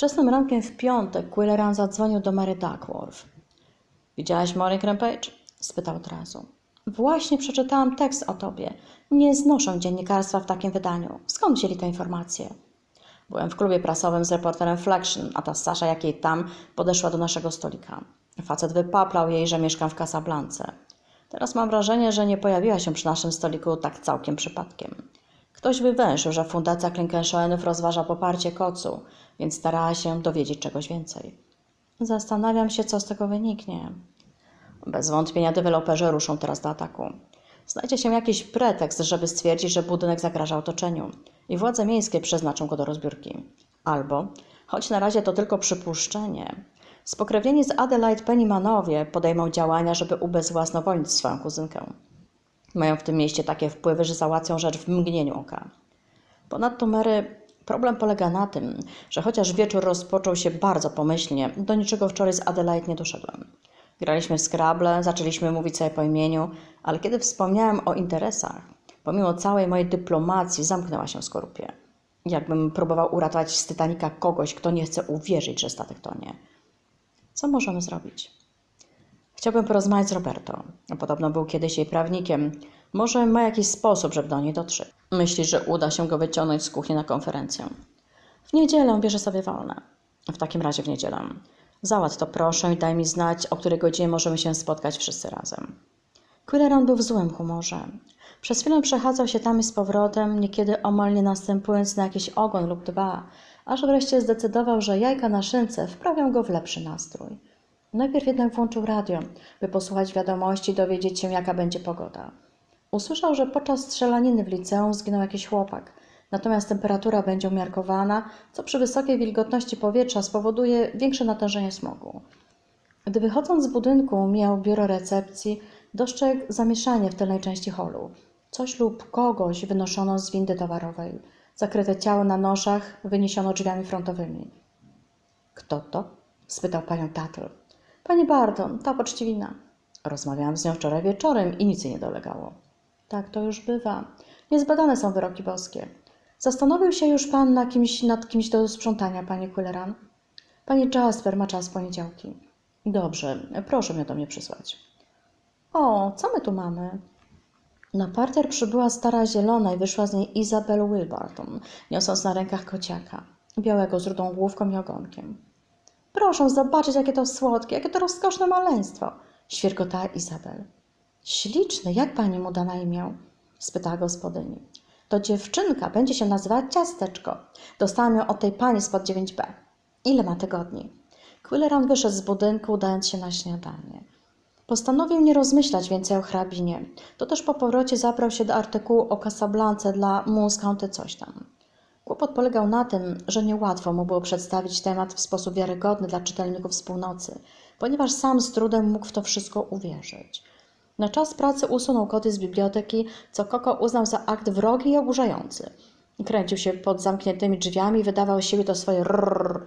Wczesnym rankiem w piątek Quilleran zadzwonił do Mary Duckworth. Widziałaś Morning Rampage? spytał od razu. Właśnie przeczytałam tekst o tobie. Nie znoszę dziennikarstwa w takim wydaniu. Skąd wzięli te informacje? Byłem w klubie prasowym z reporterem Flexion, a ta Sasza, jak jej tam, podeszła do naszego stolika. Facet wypaplał jej, że mieszkam w Casablance. Teraz mam wrażenie, że nie pojawiła się przy naszym stoliku tak całkiem przypadkiem. Ktoś wywęszył, że Fundacja Klinkenshoenów rozważa poparcie kocu, więc starała się dowiedzieć czegoś więcej. Zastanawiam się, co z tego wyniknie. Bez wątpienia deweloperzy ruszą teraz do ataku. Znajdzie się jakiś pretekst, żeby stwierdzić, że budynek zagraża otoczeniu i władze miejskie przeznaczą go do rozbiórki. Albo, choć na razie to tylko przypuszczenie, spokrewnieni z Adelaide Pennymanowie podejmą działania, żeby ubezwłasnowolnić swoją kuzynkę. Mają w tym mieście takie wpływy, że załatwią rzecz w mgnieniu oka. Ponadto Mary, problem polega na tym, że chociaż wieczór rozpoczął się bardzo pomyślnie, do niczego wczoraj z Adelaide nie doszedłem. Graliśmy w Scrabble, zaczęliśmy mówić sobie po imieniu, ale kiedy wspomniałem o interesach, pomimo całej mojej dyplomacji zamknęła się skorupie. Jakbym próbował uratować z Titanika kogoś, kto nie chce uwierzyć, że statek tonie. Co możemy zrobić? Chciałbym porozmawiać z Roberto. Podobno był kiedyś jej prawnikiem. Może ma jakiś sposób, żeby do niej dotrzeć. Myślisz, że uda się go wyciągnąć z kuchni na konferencję? W niedzielę bierze sobie wolne. W takim razie w niedzielę. Załatw to proszę i daj mi znać, o której godzinie możemy się spotkać wszyscy razem. Quilleran był w złym humorze. Przez chwilę przechadzał się tam i z powrotem, niekiedy omal nie następując na jakiś ogon lub dwa, aż wreszcie zdecydował, że jajka na szynce wprawią go w lepszy nastrój. Najpierw jednak włączył radio, by posłuchać wiadomości i dowiedzieć się, jaka będzie pogoda. Usłyszał, że podczas strzelaniny w liceum zginął jakiś chłopak, natomiast temperatura będzie umiarkowana, co przy wysokiej wilgotności powietrza spowoduje większe natężenie smogu. Gdy wychodząc z budynku mijał biuro recepcji, dostrzegł zamieszanie w tylnej części holu. Coś lub kogoś wynoszono z windy towarowej. Zakryte ciało na noszach wyniesiono drzwiami frontowymi. Kto to? spytał panią Tattle. Pani Barton, ta poczciwina. Rozmawiałam z nią wczoraj wieczorem i nic jej nie dolegało. Tak to już bywa. Niezbadane są wyroki boskie. Zastanowił się już pan na kimś, nad kimś do sprzątania, panie Quilleran? Pani Jasper ma czas w poniedziałki. Dobrze, proszę mnie do mnie przysłać. O, co my tu mamy? Na parter przybyła stara zielona i wyszła z niej Izabel Wilbarton, niosąc na rękach kociaka, białego z rudą główką i ogonkiem. Proszę zobaczyć, jakie to słodkie, jakie to rozkoszne maleństwo, świerkotała Izabel. Śliczny, jak pani mu da na imię? spytała gospodyni. To dziewczynka, będzie się nazywać Ciasteczko. Dostałam ją od tej pani spod 9b. Ile ma tygodni? Quilleran wyszedł z budynku, udając się na śniadanie. Postanowił nie rozmyślać więcej o hrabinie. To też po powrocie zabrał się do artykułu o Casablance dla County coś tam. Kłopot polegał na tym, że niełatwo mu było przedstawić temat w sposób wiarygodny dla czytelników z północy, ponieważ sam z trudem mógł w to wszystko uwierzyć. Na czas pracy usunął koty z biblioteki, co Koko uznał za akt wrogi i oburzający. Kręcił się pod zamkniętymi drzwiami i wydawał siebie to swoje rrrr,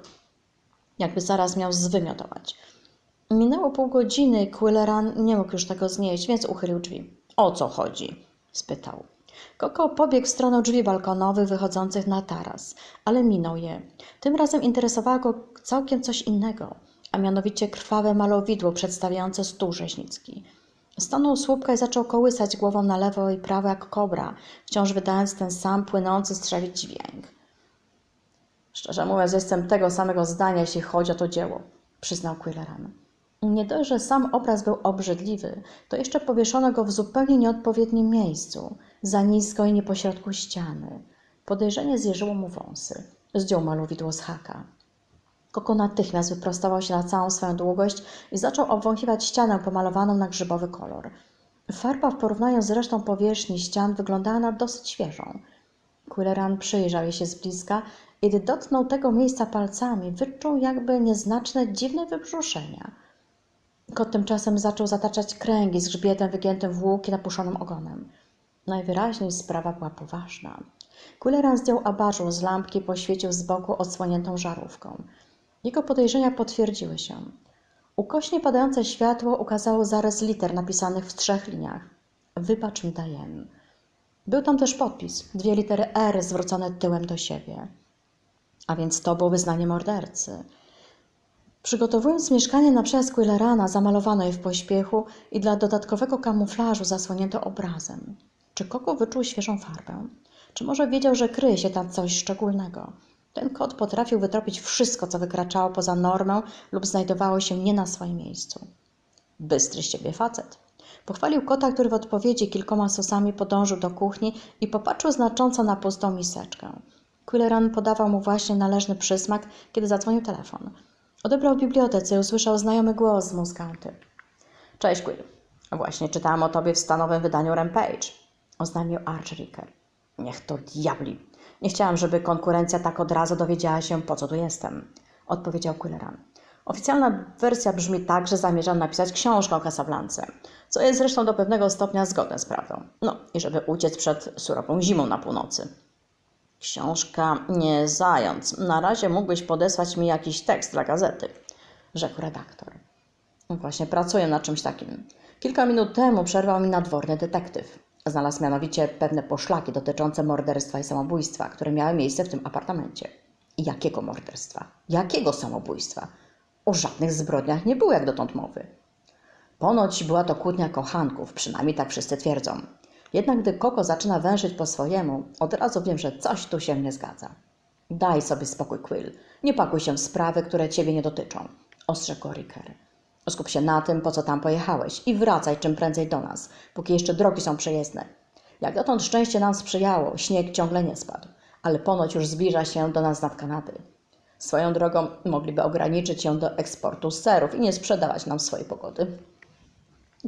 jakby zaraz miał zwymiotować. Minęło pół godziny, Quilleran nie mógł już tego znieść, więc uchylił drzwi. O co chodzi? spytał. Koko pobiegł w stronę drzwi balkonowych wychodzących na taras, ale minął je. Tym razem interesowało go całkiem coś innego, a mianowicie krwawe malowidło przedstawiające stół rzeźnicki. Stanął słupka i zaczął kołysać głową na lewo i prawo jak kobra, wciąż wydając ten sam płynący strzewić dźwięk. Szczerze mówiąc, jestem tego samego zdania, jeśli chodzi o to dzieło, przyznał Quilleran. Nie dość, że sam obraz był obrzydliwy, to jeszcze powieszono go w zupełnie nieodpowiednim miejscu, za nisko i nie pośrodku ściany. Podejrzenie zjeżyło mu wąsy. Zdjął malowidło z haka. Koko natychmiast wyprostował się na całą swoją długość i zaczął obwąchiwać ścianę pomalowaną na grzybowy kolor. Farba w porównaniu z resztą powierzchni ścian wyglądała na dosyć świeżą. Quilleran przyjrzał jej się z bliska i gdy dotknął tego miejsca palcami, wyczuł jakby nieznaczne, dziwne wybrzuszenia. Kot tymczasem zaczął zataczać kręgi z grzbietem wygiętym w łuk i napuszonym ogonem. Najwyraźniej sprawa była poważna. Quilleran zdjął abażur z lampki i poświecił z boku odsłoniętą żarówką. Jego podejrzenia potwierdziły się. Ukośnie padające światło ukazało zarys liter napisanych w trzech liniach. Wybacz mi, Diane. Był tam też podpis, dwie litery R zwrócone tyłem do siebie. A więc to było wyznanie mordercy. Przygotowując mieszkanie na przejazd Quillerana, zamalowano je w pośpiechu i dla dodatkowego kamuflażu zasłonięto obrazem. Czy Koko wyczuł świeżą farbę? Czy może wiedział, że kryje się tam coś szczególnego? Ten kot potrafił wytropić wszystko, co wykraczało poza normę lub znajdowało się nie na swoim miejscu. Bystry z ciebie facet. Pochwalił kota, który w odpowiedzi kilkoma sosami podążył do kuchni i popatrzył znacząco na pustą miseczkę. Quilleran podawał mu właśnie należny przysmak, kiedy zadzwonił telefon. Odebrał w bibliotece i usłyszał znajomy głos z Muscounty. Cześć Quill. Właśnie czytałam o tobie w stanowym wydaniu Rampage, oznajmił Arch Ricker. Niech to diabli. Nie chciałam, żeby konkurencja tak od razu dowiedziała się, po co tu jestem, odpowiedział Quilleran. Oficjalna wersja brzmi tak, że zamierzam napisać książkę o Casablance, co jest zresztą do pewnego stopnia zgodne z prawdą. No i żeby uciec przed surową zimą na północy. Książka nie zając. Na razie mógłbyś podesłać mi jakiś tekst dla gazety, rzekł redaktor. Właśnie pracuję nad czymś takim. Kilka minut temu przerwał mi nadworny detektyw. Znalazł mianowicie pewne poszlaki dotyczące morderstwa i samobójstwa, które miały miejsce w tym apartamencie. Jakiego morderstwa? Jakiego samobójstwa? O żadnych zbrodniach nie było jak dotąd mowy. Ponoć była to kłótnia kochanków, przynajmniej tak wszyscy twierdzą. Jednak gdy Koko zaczyna wężyć po swojemu, od razu wiem, że coś tu się nie zgadza. Daj sobie spokój, Quill. Nie pakuj się w sprawy, które ciebie nie dotyczą, ostrzegł Ricker. Skup się na tym, po co tam pojechałeś i wracaj czym prędzej do nas, póki jeszcze drogi są przejezdne. Jak dotąd szczęście nam sprzyjało, śnieg ciągle nie spadł, ale ponoć już zbliża się do nas nad Kanady. Swoją drogą mogliby ograniczyć się do eksportu serów i nie sprzedawać nam swojej pogody.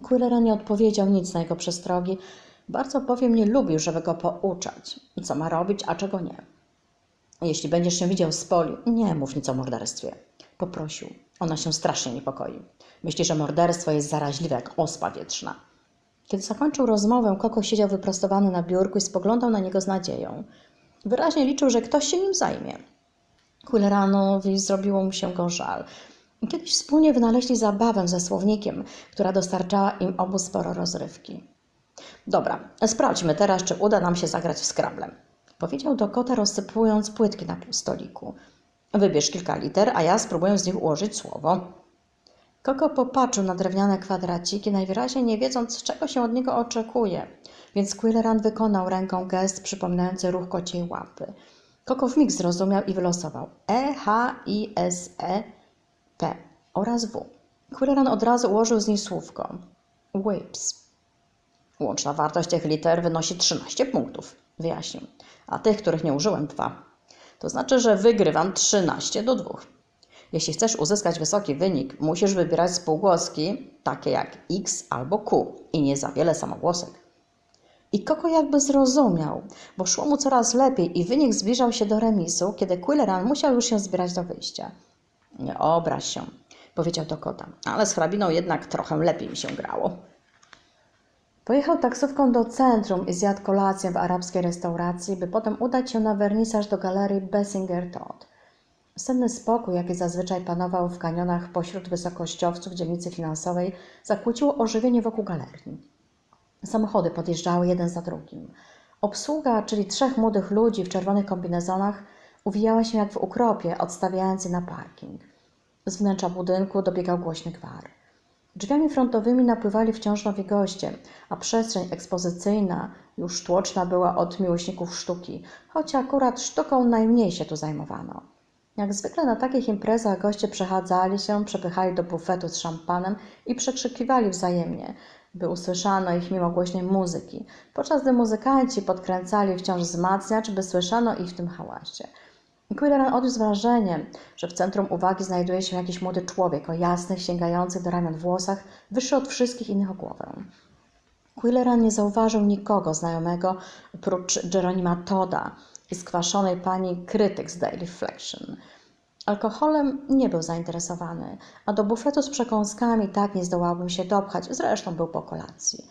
Quillera nie odpowiedział nic na jego przestrogi. Bardzo bowiem nie lubił, żeby go pouczać, co ma robić, a czego nie. Jeśli będziesz się widział z Poli, nie mów nic o morderstwie. Poprosił. Ona się strasznie niepokoi. Myśli, że morderstwo jest zaraźliwe jak ospa wietrzna. Kiedy zakończył rozmowę, Koko siedział wyprostowany na biurku i spoglądał na niego z nadzieją. Wyraźnie liczył, że ktoś się nim zajmie. Quilleranowi zrobiło mu się go żal. Kiedyś wspólnie wynaleźli zabawę ze słownikiem, która dostarczała im obu sporo rozrywki. Dobra, sprawdźmy teraz, czy uda nam się zagrać w Scrabble. Powiedział do kota, rozsypując płytki na stoliku. Wybierz kilka liter, a ja spróbuję z nich ułożyć słowo. Koko popatrzył na drewniane kwadraciki, najwyraźniej nie wiedząc, czego się od niego oczekuje, więc Quilleran wykonał ręką gest przypominający ruch kociej łapy. Koko w mig zrozumiał i wylosował E, H, I, S, E, P oraz W. Quilleran od razu ułożył z nich słówko. Whips. Łączna wartość tych liter wynosi 13 punktów, wyjaśnił. A tych, których nie użyłem, dwa. To znaczy, że wygrywam 13 do 2. Jeśli chcesz uzyskać wysoki wynik, musisz wybierać spółgłoski takie jak X albo Q i nie za wiele samogłosek. I Koko jakby zrozumiał, bo szło mu coraz lepiej i wynik zbliżał się do remisu, kiedy Quilleran musiał już się zbierać do wyjścia. Nie obraź się, powiedział do kota, ale z hrabiną jednak trochę lepiej mi się grało. Pojechał taksówką do centrum i zjadł kolację w arabskiej restauracji, by potem udać się na wernisaż do galerii Bessinger Todd. Senny spokój, jaki zazwyczaj panował w kanionach pośród wysokościowców dzielnicy finansowej, zakłóciło ożywienie wokół galerii. Samochody podjeżdżały jeden za drugim. Obsługa, czyli trzech młodych ludzi w czerwonych kombinezonach, uwijała się jak w ukropie, odstawiając je na parking. Z wnętrza budynku dobiegał głośny gwar. Drzwiami frontowymi napływali wciąż nowi goście, a przestrzeń ekspozycyjna już tłoczna była od miłośników sztuki, choć akurat sztuką najmniej się tu zajmowano. Jak zwykle na takich imprezach goście przechadzali się, przepychali do bufetu z szampanem i przekrzykiwali wzajemnie, by usłyszano ich mimo głośnej muzyki, podczas gdy muzykanci podkręcali wciąż wzmacniacz, by słyszano ich w tym hałasie. Quilleran odniósł wrażenie, że w centrum uwagi znajduje się jakiś młody człowiek o jasnych, sięgających do ramion włosach, wyższy od wszystkich innych o głowę. Quilleran nie zauważył nikogo znajomego oprócz Jeronima Toda i skwaszonej pani krytyk z Daily Flexion. Alkoholem nie był zainteresowany, a do bufetu z przekąskami tak nie zdołałbym się dopchać, zresztą był po kolacji.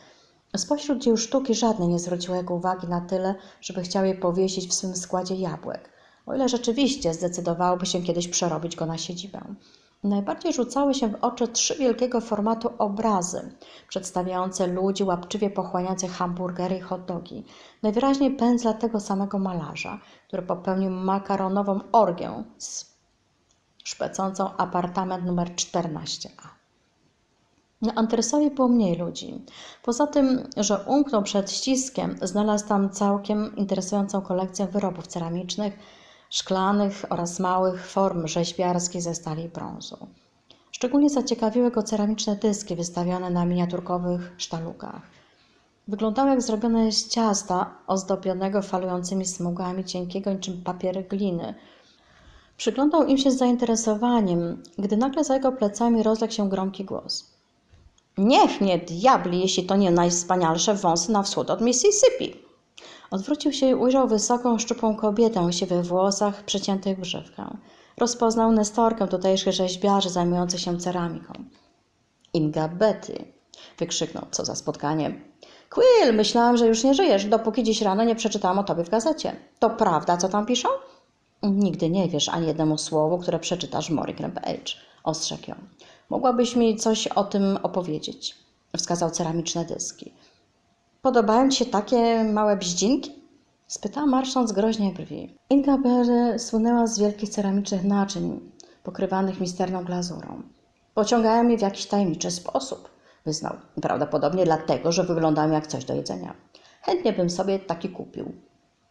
Spośród dzieł sztuki żadne nie zwróciło jego uwagi na tyle, żeby chciał je powiesić w swym składzie jabłek, o ile rzeczywiście zdecydowałby się kiedyś przerobić go na siedzibę. Najbardziej rzucały się w oczy trzy wielkiego formatu obrazy, przedstawiające ludzi łapczywie pochłaniających hamburgery i hot dogi. Najwyraźniej pędzla tego samego malarza, który popełnił makaronową orgię szpecącą apartament numer 14a. Na antresolie było mniej ludzi. Poza tym, że umknął przed ściskiem, znalazł tam całkiem interesującą kolekcję wyrobów ceramicznych, szklanych oraz małych form rzeźbiarskich ze stali i brązu. Szczególnie zaciekawiły go ceramiczne dyski wystawione na miniaturkowych sztalugach. Wyglądały jak zrobione z ciasta ozdobionego falującymi smugami cienkiego niczym papier gliny. Przyglądał im się z zainteresowaniem, gdy nagle za jego plecami rozległ się gromki głos. Niech mnie diabli, jeśli to nie najwspanialsze wąsy na wschód od Mississippi. Odwrócił się i ujrzał wysoką, szczupłą kobietę o siwych włosach przeciętych w. Rozpoznał Nestorkę tutejszych rzeźbiarzy zajmujących się ceramiką. Inga Betty, wykrzyknął, co za spotkanie. Quill, myślałam, że już nie żyjesz, dopóki dziś rano nie przeczytałam o tobie w gazecie. To prawda, co tam piszą? Nigdy nie wiesz ani jednemu słowu, które przeczytasz Mori Page, ostrzegł ją. Mogłabyś mi coś o tym opowiedzieć? Wskazał ceramiczne dyski. Podobają ci się takie małe bździnki? Spytała marszcząc groźnie brwi. Inga Berry słynęła z wielkich ceramicznych naczyń, pokrywanych misterną glazurą. Pociągają mnie w jakiś tajemniczy sposób, wyznał. Prawdopodobnie dlatego, że wyglądają jak coś do jedzenia. Chętnie bym sobie taki kupił.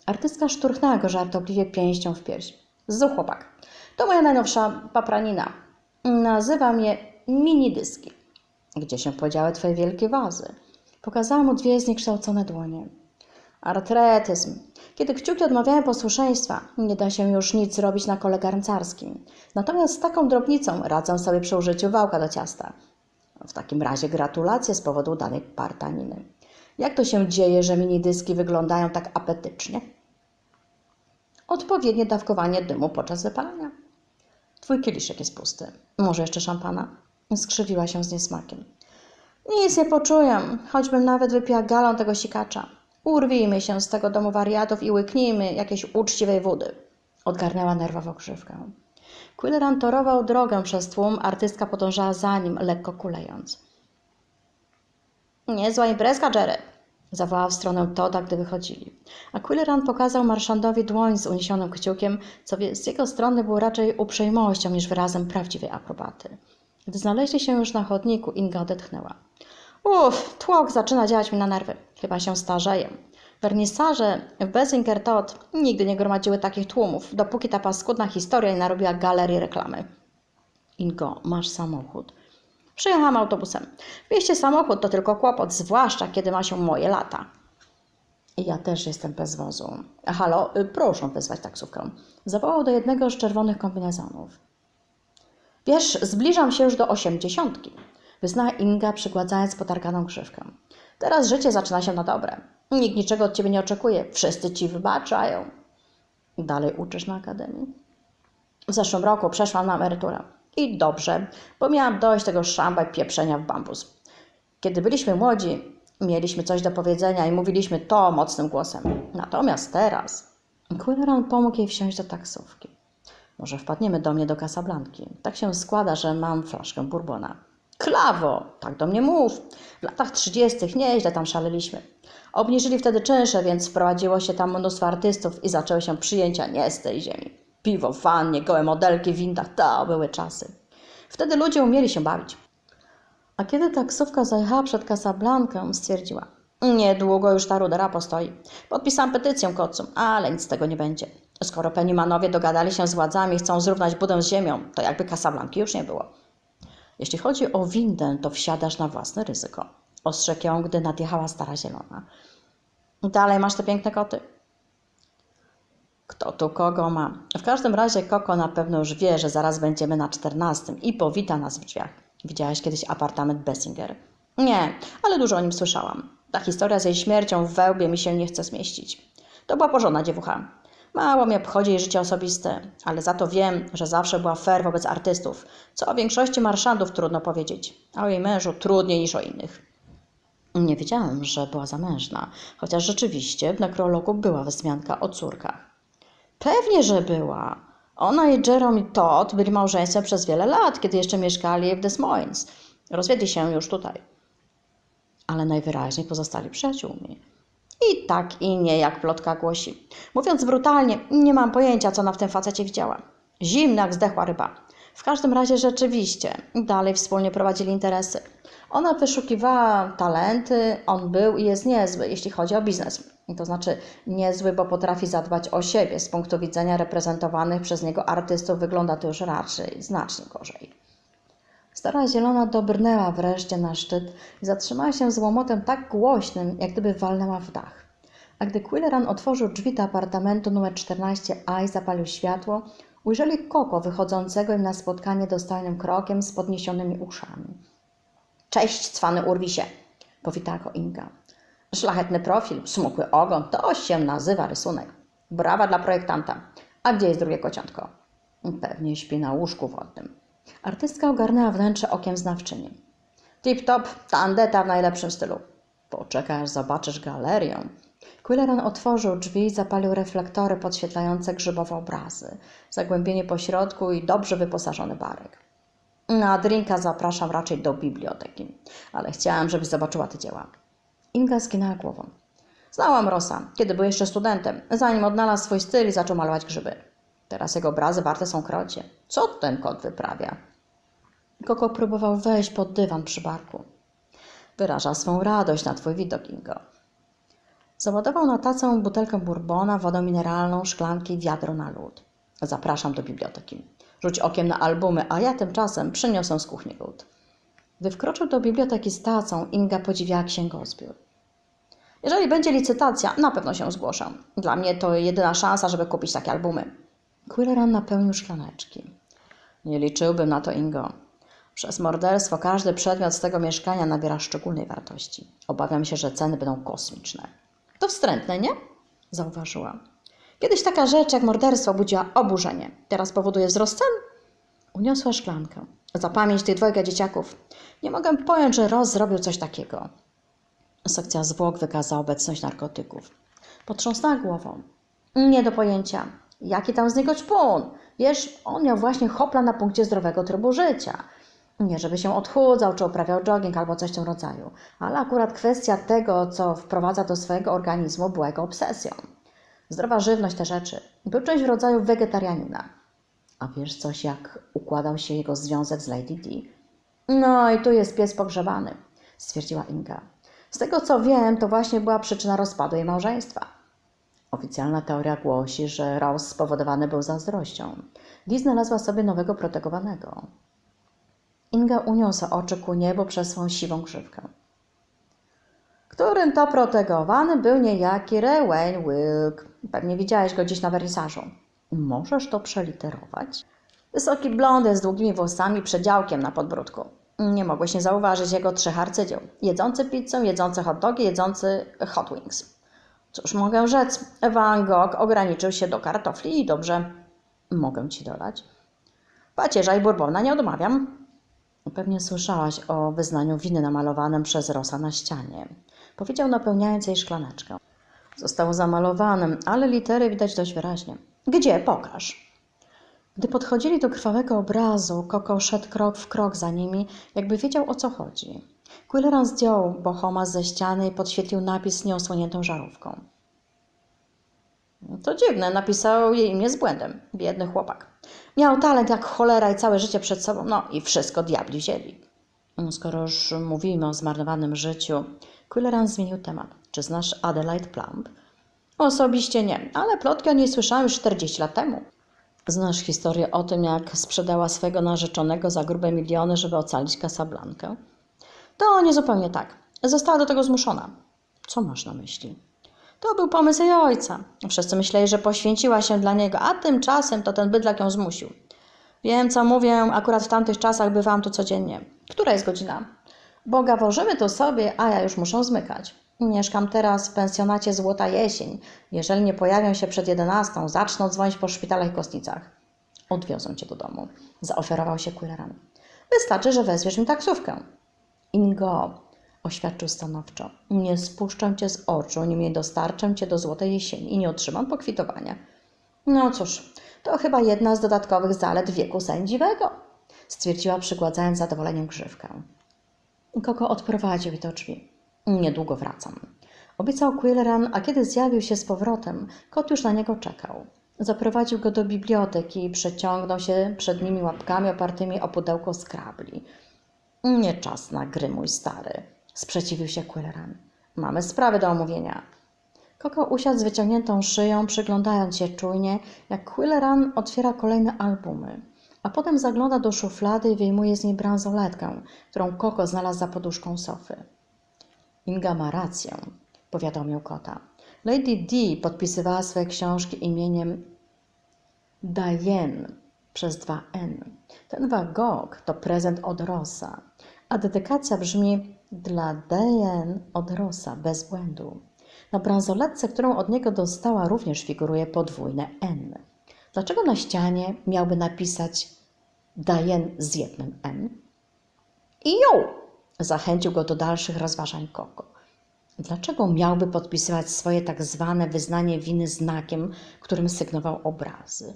Artystka szturchnęła go żartobliwie pięścią w pierś. Zu chłopak. To moja najnowsza papranina. Nazywam je mini dyski. Gdzie się podziały twoje wielkie wazy? Pokazała mu dwie zniekształcone dłonie. Artretyzm. Kiedy kciuki odmawiają posłuszeństwa, nie da się już nic zrobić na kole garncarskim. Natomiast z taką drobnicą radzę sobie przy użyciu wałka do ciasta. W takim razie gratulacje z powodu danej partaniny. Jak to się dzieje, że mini dyski wyglądają tak apetycznie? Odpowiednie dawkowanie dymu podczas wypalania. Twój kieliszek jest pusty. Może jeszcze szampana? Skrzywiła się z niesmakiem. Nic nie poczuję, choćbym nawet wypiła galon tego sikacza. Urwijmy się z tego domu wariatów i łyknijmy jakiejś uczciwej wody. Odgarnęła nerwowo grzywkę. Quilleran torował drogę przez tłum, artystka podążała za nim, lekko kulejąc. Niezła imprezka, Jerry! zawołała w stronę Toda, gdy wychodzili. A Quilleran pokazał marszandowi dłoń z uniesionym kciukiem, co z jego strony było raczej uprzejmością niż wyrazem prawdziwej aprobaty. Gdy znaleźli się już na chodniku, Inga odetchnęła. Uff, tłok zaczyna działać mi na nerwy. Chyba się starzeję. Wernisaże w Bessinger Todd nigdy nie gromadziły takich tłumów, dopóki ta paskudna historia nie narobiła galerii reklamy. Ingo, masz samochód. Przyjechałam autobusem. W samochód to tylko kłopot, zwłaszcza kiedy ma się moje lata. Ja też jestem bez wozu. Halo, y, proszę wezwać taksówkę. Zawołał do jednego z czerwonych kombinezonów. Wiesz, zbliżam się już do osiemdziesiątki, wyznała Inga, przygładzając potarganą grzywkę. Teraz życie zaczyna się na dobre. Nikt niczego od ciebie nie oczekuje. Wszyscy ci wybaczają. Dalej uczysz na akademii? W zeszłym roku przeszłam na emeryturę. I dobrze, bo miałam dość tego szamba i pieprzenia w bambus. Kiedy byliśmy młodzi, mieliśmy coś do powiedzenia i mówiliśmy to mocnym głosem. Natomiast teraz... Quilleran pomógł jej wsiąść do taksówki. Może wpadniemy do mnie do Casablanki. Tak się składa, że mam flaszkę bourbona. Klawo, tak do mnie mów. W latach trzydziestych nieźle tam szaleliśmy. Obniżyli wtedy czynsze, więc wprowadziło się tam mnóstwo artystów i zaczęły się przyjęcia nie z tej ziemi. Piwo, wannie, gołe modelki w windach, to były czasy. Wtedy ludzie umieli się bawić. A kiedy taksówka zajechała przed Casablankę, stwierdziła Niedługo już ta rudera postoi. Podpisałam petycję kocum, ale nic z tego nie będzie. Skoro Penimanowie dogadali się z władzami i chcą zrównać budę z ziemią, to jakby Casablanki już nie było. Jeśli chodzi o windę, to wsiadasz na własne ryzyko. Ostrzegł ją, gdy nadjechała stara zielona. Dalej masz te piękne koty. Kto tu kogo ma? W każdym razie Koko na pewno już wie, że zaraz będziemy na czternastym i powita nas w drzwiach. Widziałaś kiedyś apartament Bessinger? Nie, ale dużo o nim słyszałam. Ta historia z jej śmiercią w wełbie mi się nie chce zmieścić. To była porządna dziewucha. Mało mnie obchodzi jej życie osobiste, ale za to wiem, że zawsze była fair wobec artystów, co o większości marszandów trudno powiedzieć, a o jej mężu trudniej niż o innych. Nie wiedziałam, że była zamężna, chociaż rzeczywiście w nekrologu była wzmianka o córkach. Pewnie, że była. Ona i Jerome Todd byli małżeństwem przez wiele lat, kiedy jeszcze mieszkali w Des Moines. Rozwiedli się już tutaj. Ale najwyraźniej pozostali przyjaciółmi. I tak i nie, jak plotka głosi. Mówiąc brutalnie, nie mam pojęcia, co ona w tym facecie widziała. Zimny jak zdechła ryba. W każdym razie rzeczywiście, dalej wspólnie prowadzili interesy. Ona wyszukiwała talenty, on był i jest niezły, jeśli chodzi o biznes. To znaczy niezły, bo potrafi zadbać o siebie. Z punktu widzenia reprezentowanych przez niego artystów wygląda to już raczej znacznie gorzej. Stara zielona dobrnęła wreszcie na szczyt i zatrzymała się z łomotem tak głośnym, jak gdyby walnęła w dach. A gdy Quilleran otworzył drzwi do apartamentu numer 14A i zapalił światło, ujrzeli Koko wychodzącego im na spotkanie dostojnym krokiem z podniesionymi uszami. Cześć, cwany urwisie, powitała go Inga. Szlachetny profil, smukły ogon, to się nazywa rysunek. Brawa dla projektanta. A gdzie jest drugie kociątko? Pewnie śpi na łóżku wodnym. Artystka ogarnęła wnętrze okiem znawczyni. Tip-top, tandeta w najlepszym stylu. Poczekaj, aż zobaczysz galerię. Quilleran otworzył drzwi i zapalił reflektory podświetlające grzybowe obrazy, zagłębienie pośrodku i dobrze wyposażony barek. Na drinka zapraszam raczej do biblioteki, ale chciałam, żebyś zobaczyła te dzieła. Inga skinęła głową. Znałam Rosa, kiedy był jeszcze studentem, zanim odnalazł swój styl i zaczął malować grzyby. Teraz jego obrazy warte są krocie. Co ten kot wyprawia? Koko próbował wejść pod dywan przy barku. Wyraża swą radość na twój widok, Ingo. Załadował na tacę butelkę bourbona, wodę mineralną, szklanki, wiadro na lód. Zapraszam do biblioteki. Rzuć okiem na albumy, a ja tymczasem przyniosę z kuchni lód. Gdy wkroczył do biblioteki z tacą, Inga podziwiała księgozbiór. Jeżeli będzie licytacja, na pewno się zgłoszę. Dla mnie to jedyna szansa, żeby kupić takie albumy. Quilleran napełnił szklaneczki. Nie liczyłbym na to, Ingo. Przez morderstwo każdy przedmiot z tego mieszkania nabiera szczególnej wartości. Obawiam się, że ceny będą kosmiczne. To wstrętne, nie? Zauważyła. Kiedyś taka rzecz jak morderstwo budziła oburzenie. Teraz powoduje wzrost cen? Uniosła szklankę. Za pamięć tych dwojga dzieciaków. Nie mogę pojąć, że Ross zrobił coś takiego. Sekcja zwłok wykazała obecność narkotyków. Potrząsnęła głową. Nie do pojęcia. Jaki tam z niego ćpun? Wiesz, on miał właśnie hopla na punkcie zdrowego trybu życia. Nie, żeby się odchudzał, czy uprawiał jogging albo coś w tym rodzaju, ale akurat kwestia tego, co wprowadza do swojego organizmu, była jego obsesją. Zdrowa żywność, te rzeczy. Był czymś w rodzaju wegetarianina. A wiesz coś, jak układał się jego związek z Lady D? No i tu jest pies pogrzebany, stwierdziła Inga. Z tego co wiem, to właśnie była przyczyna rozpadu jej małżeństwa. Oficjalna teoria głosi, że Ross spowodowany był zazdrością. Dee znalazła sobie nowego protegowanego. Inga uniosła oczy ku niebu przez swą siwą grzywkę. Którym to protegowany był niejaki Rewain Wilk. Pewnie widziałeś go dziś na wernisażu. Możesz to przeliterować? Wysoki blondy z długimi włosami, przedziałkiem na podbródku. Nie mogłeś nie zauważyć jego trzech arcydzieł. Jedzący pizzę, jedzący hot dogi, jedzący hot wings. Cóż mogę rzec, Van Gogh ograniczył się do kartofli i dobrze. Mogę ci dodać. Pacierza i bourbona nie odmawiam. Pewnie słyszałaś o wyznaniu winy namalowanym przez Rosa na ścianie. Powiedział napełniając jej szklaneczkę. Został zamalowanym, ale litery widać dość wyraźnie. Gdzie? Pokaż. Gdy podchodzili do krwawego obrazu, Koko szedł krok w krok za nimi, jakby wiedział o co chodzi. Quilleran zdjął bohoma ze ściany i podświetlił napis nieosłoniętą żarówką. To dziwne, napisał jej imię z błędem. Biedny chłopak. Miał talent jak cholera i całe życie przed sobą, no i wszystko diabli wzięli. No, Skoro już mówimy o zmarnowanym życiu, Quilleran zmienił temat. Czy znasz Adelaide Plumb? Osobiście nie, ale plotki o niej słyszałam już 40 lat temu. Znasz historię o tym, jak sprzedała swego narzeczonego za grube miliony, żeby ocalić Casablankę? To nie zupełnie tak. Została do tego zmuszona. Co masz na myśli? To był pomysł jej ojca. Wszyscy myśleli, że poświęciła się dla niego, a tymczasem to ten bydlak ją zmusił. Wiem, co mówię, akurat w tamtych czasach bywałam tu codziennie. Która jest godzina? Bo gaworzymy tu sobie, a ja już muszę zmykać. Mieszkam teraz w pensjonacie Złota Jesień. Jeżeli nie pojawią się przed 11, zaczną dzwonić po szpitalach i kostnicach. Odwiozą cię do domu. Zaoferował się Quilleran. Wystarczy, że wezwiesz mi taksówkę. Ingo, oświadczył stanowczo. Nie spuszczę cię z oczu, niemniej dostarczę cię do Złotej Jesieni i nie otrzymam pokwitowania. No cóż, to chyba jedna z dodatkowych zalet wieku sędziwego, stwierdziła przygładzając zadowoleniem grzywkę. Koko odprowadził ich do drzwi. Niedługo wracam. Obiecał Quilleran, a kiedy zjawił się z powrotem, kot już na niego czekał. Zaprowadził go do biblioteki i przeciągnął się przednimi łapkami opartymi o pudełko skrabli. Nie czas na gry, mój stary, sprzeciwił się Quilleran. Mamy sprawę do omówienia. Koko usiadł z wyciągniętą szyją, przyglądając się czujnie, jak Quilleran otwiera kolejne albumy, a potem zagląda do szuflady i wyjmuje z niej bransoletkę, którą Koko znalazł za poduszką sofy. Inga ma rację, powiadomił kota. Lady D podpisywała swoje książki imieniem Diane przez dwa N. Ten wagok to prezent od Rosa, a dedykacja brzmi dla Diane od Rosa, bez błędu. Na bransoletce, którą od niego dostała, również figuruje podwójne N. Dlaczego na ścianie miałby napisać Diane z jednym N? I ją! Zachęcił go do dalszych rozważań Koko. Dlaczego miałby podpisywać swoje tak zwane wyznanie winy znakiem, którym sygnował obrazy?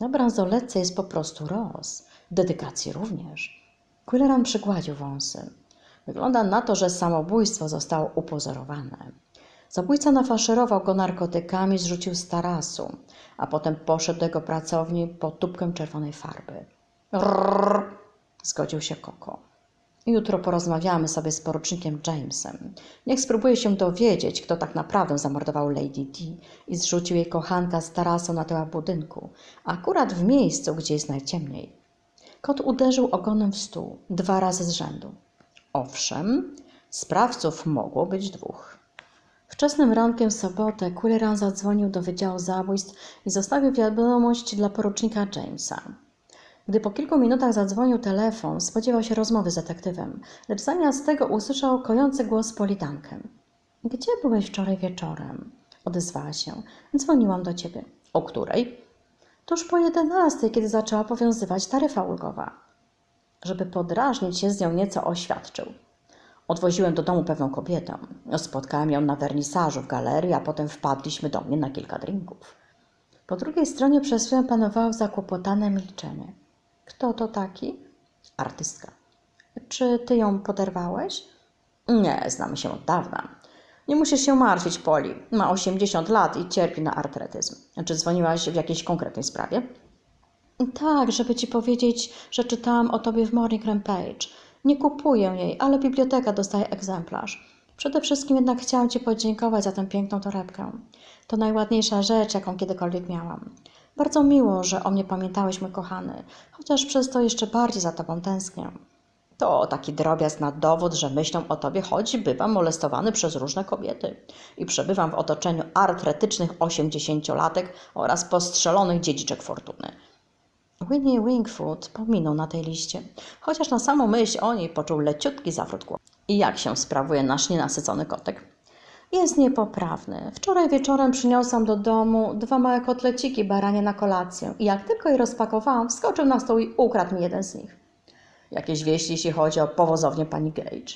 Na bransoletce jest po prostu roz, w dedykacji również. Quilleran przygładził wąsy. Wygląda na to, że samobójstwo zostało upozorowane. Zabójca nafaszerował go narkotykami, zrzucił z tarasu, a potem poszedł do jego pracowni pod tubkę czerwonej farby. Rrrr, zgodził się Koko. Jutro porozmawiamy sobie z porucznikiem Jamesem. Niech spróbuje się dowiedzieć, kto tak naprawdę zamordował Lady D i zrzucił jej kochanka z tarasu na tyłach budynku, akurat w miejscu, gdzie jest najciemniej. Kot uderzył ogonem w stół dwa razy z rzędu. Owszem, sprawców mogło być dwóch. Wczesnym rankiem w sobotę Quilleran zadzwonił do Wydziału Zabójstw i zostawił wiadomość dla porucznika Jamesa. Gdy po kilku minutach zadzwonił telefon, spodziewał się rozmowy z detektywem, lecz zamiast tego usłyszał kojący głos polidankę. Gdzie byłeś wczoraj wieczorem? Odezwała się. Dzwoniłam do ciebie. O której? Tuż po jedenastej, kiedy zaczęła powiązywać taryfa ulgowa. Żeby podrażnić się z nią nieco oświadczył. Odwoziłem do domu pewną kobietę. Spotkałem ją na wernisażu w galerii, a potem wpadliśmy do mnie na kilka drinków. Po drugiej stronie przez chwilę panowało zakłopotane milczenie. Kto to taki? Artystka. Czy ty ją poderwałeś? Nie, znamy się od dawna. Nie musisz się martwić, Poli. Ma 80 lat i cierpi na artretyzm. Czy dzwoniłaś w jakiejś konkretnej sprawie? Tak, żeby ci powiedzieć, że czytałam o tobie w Morning Rampage. Nie kupuję jej, ale biblioteka dostaje egzemplarz. Przede wszystkim jednak chciałam ci podziękować za tę piękną torebkę. To najładniejsza rzecz, jaką kiedykolwiek miałam. Bardzo miło, że o mnie pamiętałeś, mój kochany, chociaż przez to jeszcze bardziej za tobą tęsknię. To taki drobiazg na dowód, że myślą o tobie, choć bywam molestowany przez różne kobiety i przebywam w otoczeniu artretycznych osiemdziesięciolatek oraz postrzelonych dziedziczek fortuny. Winnie Wingfoot pominął na tej liście, chociaż na samą myśl o niej poczuł leciutki zawrót głowy. I jak się sprawuje nasz nienasycony kotek? Jest niepoprawny. Wczoraj wieczorem przyniosłam do domu dwa małe kotleciki baranie na kolację i jak tylko je rozpakowałam, wskoczył na stół i ukradł mi jeden z nich. Jakieś wieści, jeśli chodzi o powozownię pani Gage?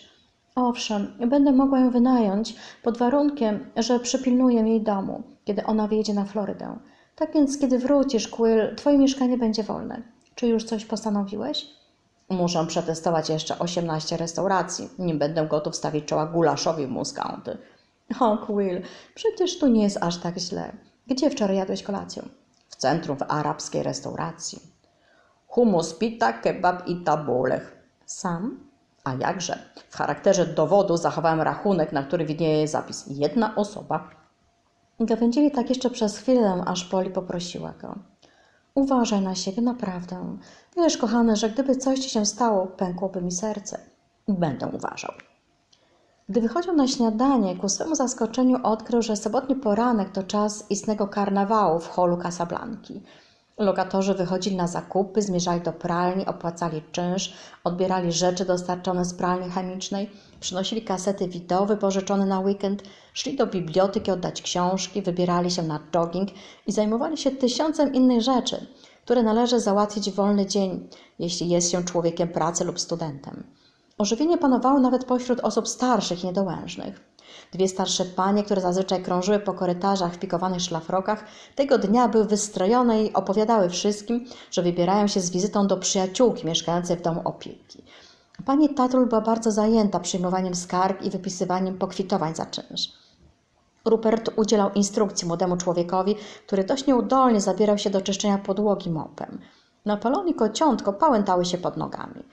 Owszem, będę mogła ją wynająć pod warunkiem, że przypilnuję jej domu, kiedy ona wyjedzie na Florydę. Tak więc, kiedy wrócisz, Quill, twoje mieszkanie będzie wolne. Czy już coś postanowiłeś? Muszę przetestować jeszcze 18 restauracji, nim będę gotów stawić czoła gulaszowi w Muscounty. O, Quill, przecież tu nie jest aż tak źle. Gdzie wczoraj jadłeś kolację? W centrum w arabskiej restauracji. Humus, pita, kebab i tabulech. Sam? A jakże? W charakterze dowodu zachowałem rachunek, na który widnieje zapis jedna osoba. Gawędzili tak jeszcze przez chwilę, aż Poli poprosiła go. Uważaj na siebie, naprawdę. Wiesz, kochany, że gdyby coś ci się stało, pękłoby mi serce. Będę uważał. Gdy wychodził na śniadanie, ku swemu zaskoczeniu odkrył, że sobotni poranek to czas istnego karnawału w holu Casablanki. Lokatorzy wychodzili na zakupy, zmierzali do pralni, opłacali czynsz, odbierali rzeczy dostarczone z pralni chemicznej, przynosili kasety widowe pożyczone na weekend, szli do biblioteki oddać książki, wybierali się na jogging i zajmowali się tysiącem innych rzeczy, które należy załatwić w wolny dzień, jeśli jest się człowiekiem pracy lub studentem. Ożywienie panowało nawet pośród osób starszych i niedołężnych. Dwie starsze panie, które zazwyczaj krążyły po korytarzach w pikowanych szlafrokach, tego dnia były wystrojone i opowiadały wszystkim, że wybierają się z wizytą do przyjaciółki mieszkającej w domu opieki. Pani Tatrul była bardzo zajęta przyjmowaniem skarg i wypisywaniem pokwitowań za czynsz. Rupert udzielał instrukcji młodemu człowiekowi, który dość nieudolnie zabierał się do czyszczenia podłogi mopem. Napoleon i kociątko pałętały się pod nogami.